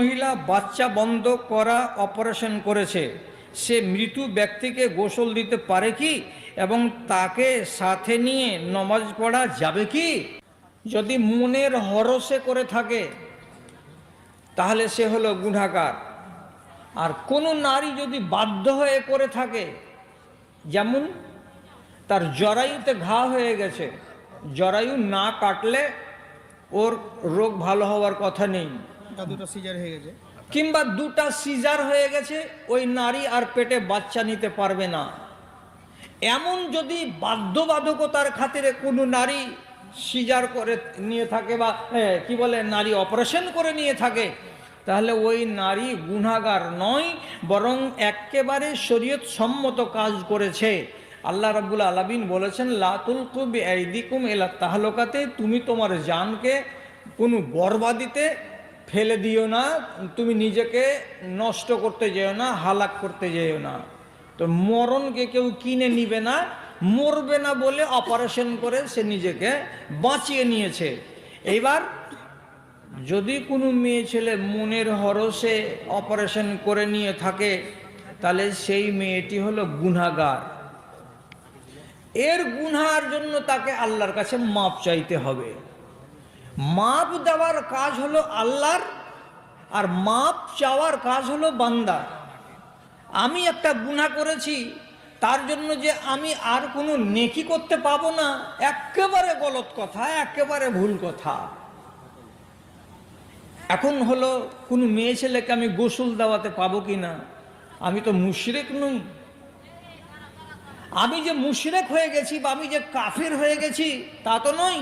মহিলা বাচ্চা বন্ধ করা অপারেশন করেছে। সে মৃত্যু ব্যক্তিকে গোসল দিতে পারে কি এবং তাকে সাথে নিয়ে নমাজ পড়া যাবে কি? যদি মনের হরসে করে থাকে, তাহলে সে হলো গুণাকার আর কোনো নারী যদি বাধ্য হয়ে করে থাকে, যেমন তার জরায়ুতে ঘা হয়ে গেছে, জরায়ু না কাটলে ওর রোগ ভালো হওয়ার কথা নেই। দুটো সিজার হয়ে গেছে। কিংবা দুটা সিজার হয়ে গেছে, ওই নারী আর পেটে বাচ্চা নিতে পারবে না। এমন যদি বাধ্যবাধকতার খাতিরে কোনো নারী সিজার করে নিয়ে থাকে বা কি বলে, নারী অপারেশন করে নিয়ে থাকে, তাহলে ওই নারী গুনাগার নয়, বরং একেবারে শরীয়ত সম্মত কাজ করেছে। আল্লাহ রাব্বুল আলামিন বলেছেন লাতুল কুবি এলা তাহলকাতে, তুমি তোমার জানকে কোনো বরবাদিতে ফেলে দিও না, তুমি নিজেকে নষ্ট করতে যেও না, হালাক করতে যেও না। তো মরণকে কেউ কিনে নিবে না, মরবে না বলে অপারেশন করে সে নিজেকে বাঁচিয়ে নিয়েছে। এইবার যদি কোনো মেয়ে ছেলে মনের হরসে অপারেশন করে নিয়ে থাকে, তাহলে সেই মেয়েটি হলো গুনাগার এর গুনহার জন্য তাকে আল্লাহর কাছে মাপ চাইতে হবে। মাপ দেওয়ার কাজ হলো আল্লাহর আর মাপ চাওয়ার কাজ হলো বান্দার আমি একটা গুনাহ করেছি, তার জন্য যে আমি আর কোনো নেকি করতে পাবো না, একেবারে গলত কথা, একেবারে ভুল কথা। এখন হলো কোনো মেয়ে ছেলেকে আমি গোসল দেওয়াতে পাবো কি না আমি তো মুশরেক নই। আমি যে মুশরেক হয়ে গেছি বা আমি যে কাফের হয়ে গেছি, তা তো নয়।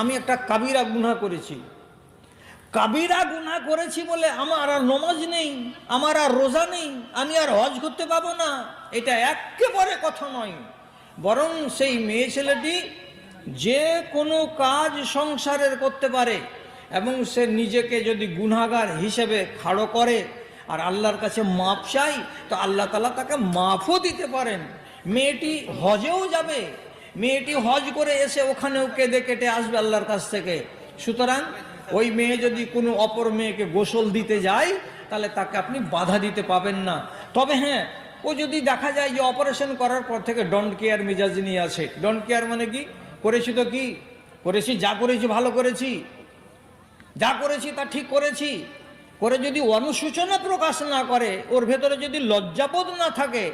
আমি একটা কাবিরা গুনাহ করেছি। কাবিরা গুনাহ করেছি বলে আমার আর নমাজ নেই, আমার আর রোজা নেই, আমি আর হজ করতে পাবো না। এটা একেবারে কথা নয়। বরং সেই মেয়ে ছেলেটি যে কোনো কাজ সংসারের করতে পারে এবং সে নিজেকে যদি গুনাগার হিসেবে খাড়ো করে আর আল্লাহর কাছে মাপ চাই, তো আল্লাহ তালা তাকে মাফও দিতে পারেন। মেয়েটি হজেও যাবে মেয়েটি হজ করে এসে ওখানেও কেঁদে কেটে আসবে আল্লাহর কাছ থেকে। সুতরাং ওই মেয়ে যদি কোনো অপর মেয়েকে গোসল দিতে যায়, তাহলে তাকে আপনি বাধা দিতে পাবেন না। তবে হ্যাঁ ও যদি দেখা যায় যে অপারেশন করার পর থেকে ডন্ট কেয়ার মেজাজ নিয়ে আছে ডন্ট কেয়ার মানে কি? করেছি তো কি? করেছি, যা করেছি ভালো করেছি। যা করেছি তা ঠিক করেছি। করে যদি অনুশোচনা প্রকাশ না করে, ওর ভেতরে যদি লজ্জাবোধ না থাকে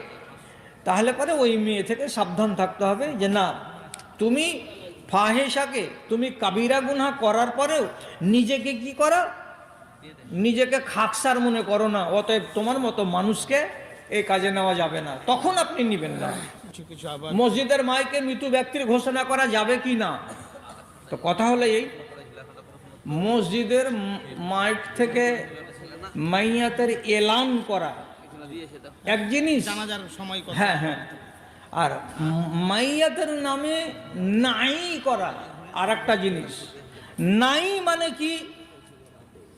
তাহলে পরে ওই মেয়ে থেকে সাবধান থাকতে হবে যে না তুমি ফাহেসাকে তুমি কাবিরা গুনহা করার পরেও নিজেকে কি করা? নিজেকে খাকসার মনে করো না অতএব তোমার মতো মানুষকে এই কাজে নেওয়া যাবে না। তখন আপনি নিবেন না। মসজিদের মাইকে মৃত্যু ব্যক্তির ঘোষণা করা যাবে কি না? তো কথা হলো এই মসজিদের মাইক থেকে মাইয়াতের এলান করা। এক জিনিস। জানাজার সময় হ্যাঁ হ্যাঁ। আর মাইয়াতের নামে নাই করা আর একটা জিনিস। নাই মানে কি?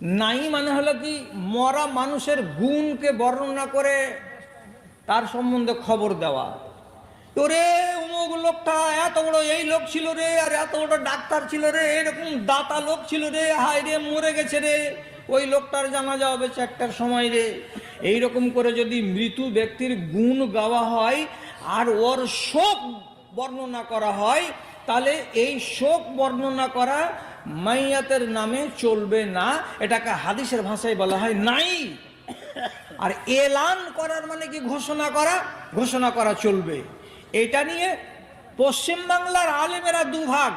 নাই মানে হলো কি মরা মানুষের গুণকে বর্ণনা করে তার সম্বন্ধে খবর দেওয়া। তোরে অমুক লোকটা এত বড় এই লোক ছিল রে আর এত বড় ডাক্তার ছিল রে এরকম দাতা লোক ছিল রে হায় রে মরে গেছে রে। ওই লোকটার জানাজা হবে চারটার সময় রে। এইরকম করে যদি মৃত্যু ব্যক্তির গুণ গাওয়া হয় আর ওর শোক বর্ণনা করা হয়, তাহলে এই শোক বর্ণনা করা মাইয়াতের নামে চলবে না। এটাকে হাদিসের ভাষায় বলা হয় নাই। আর এলান করার মানে কি ঘোষণা করা? ঘোষণা করা চলবে। এটা নিয়ে পশ্চিম বাংলার আলেমেরা দুভাগ।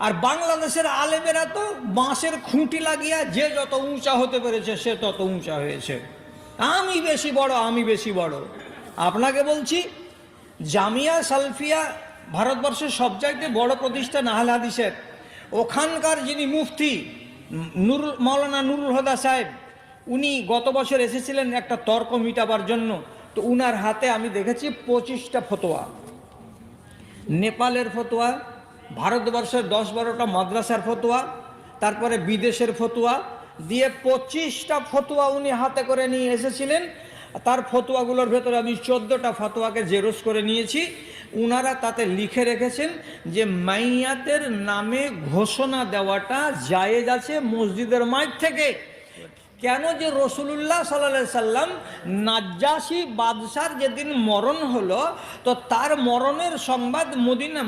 আর বাংলাদেশের আলেমেরা তো বাঁশের খুঁটি লাগিয়া যে যত উঁচা হতে পেরেছে, সে তত উঁচা হয়েছে। আমি বেশি বড়, আমি বেশি বড়। আপনাকে বলছি, জামিয়া সালফিয়া ভারতবর্ষের সব সবচাইতে বড় প্রতিষ্ঠান আহল হাদিসের। ওখানকার যিনি মুফতি, নুর মৌলানা নুরুল হদা সাহেব, উনি গত বছর এসেছিলেন একটা তর্ক মিটাবার জন্য। তো উনার হাতে আমি দেখেছি পঁচিশটা ফতোয়া। নেপালের ফতোয়া, ভারতবর্ষের দশ বারোটা মাদ্রাসার ফতোয়া, তারপরে বিদেশের ফতোয়া দিয়ে পঁচিশটা ফতোয়া উনি হাতে করে নিয়ে এসেছিলেন। তার ফতোয়াগুলোর ভেতরে আমি চোদ্দোটা ফতোয়াকে জেরোস করে নিয়েছি। উনারা তাতে লিখে রেখেছেন যে মাইয়াতের নামে ঘোষণা দেওয়াটা জায়েজ আছে মসজিদের মাঠ থেকে। কেন যে রসুলুল্লাহ সাল্লাহ সাল্লাম নাজ্জাসী বাদশার যেদিন মরণ হলো, তো তার মরণের সংবাদ মদিনা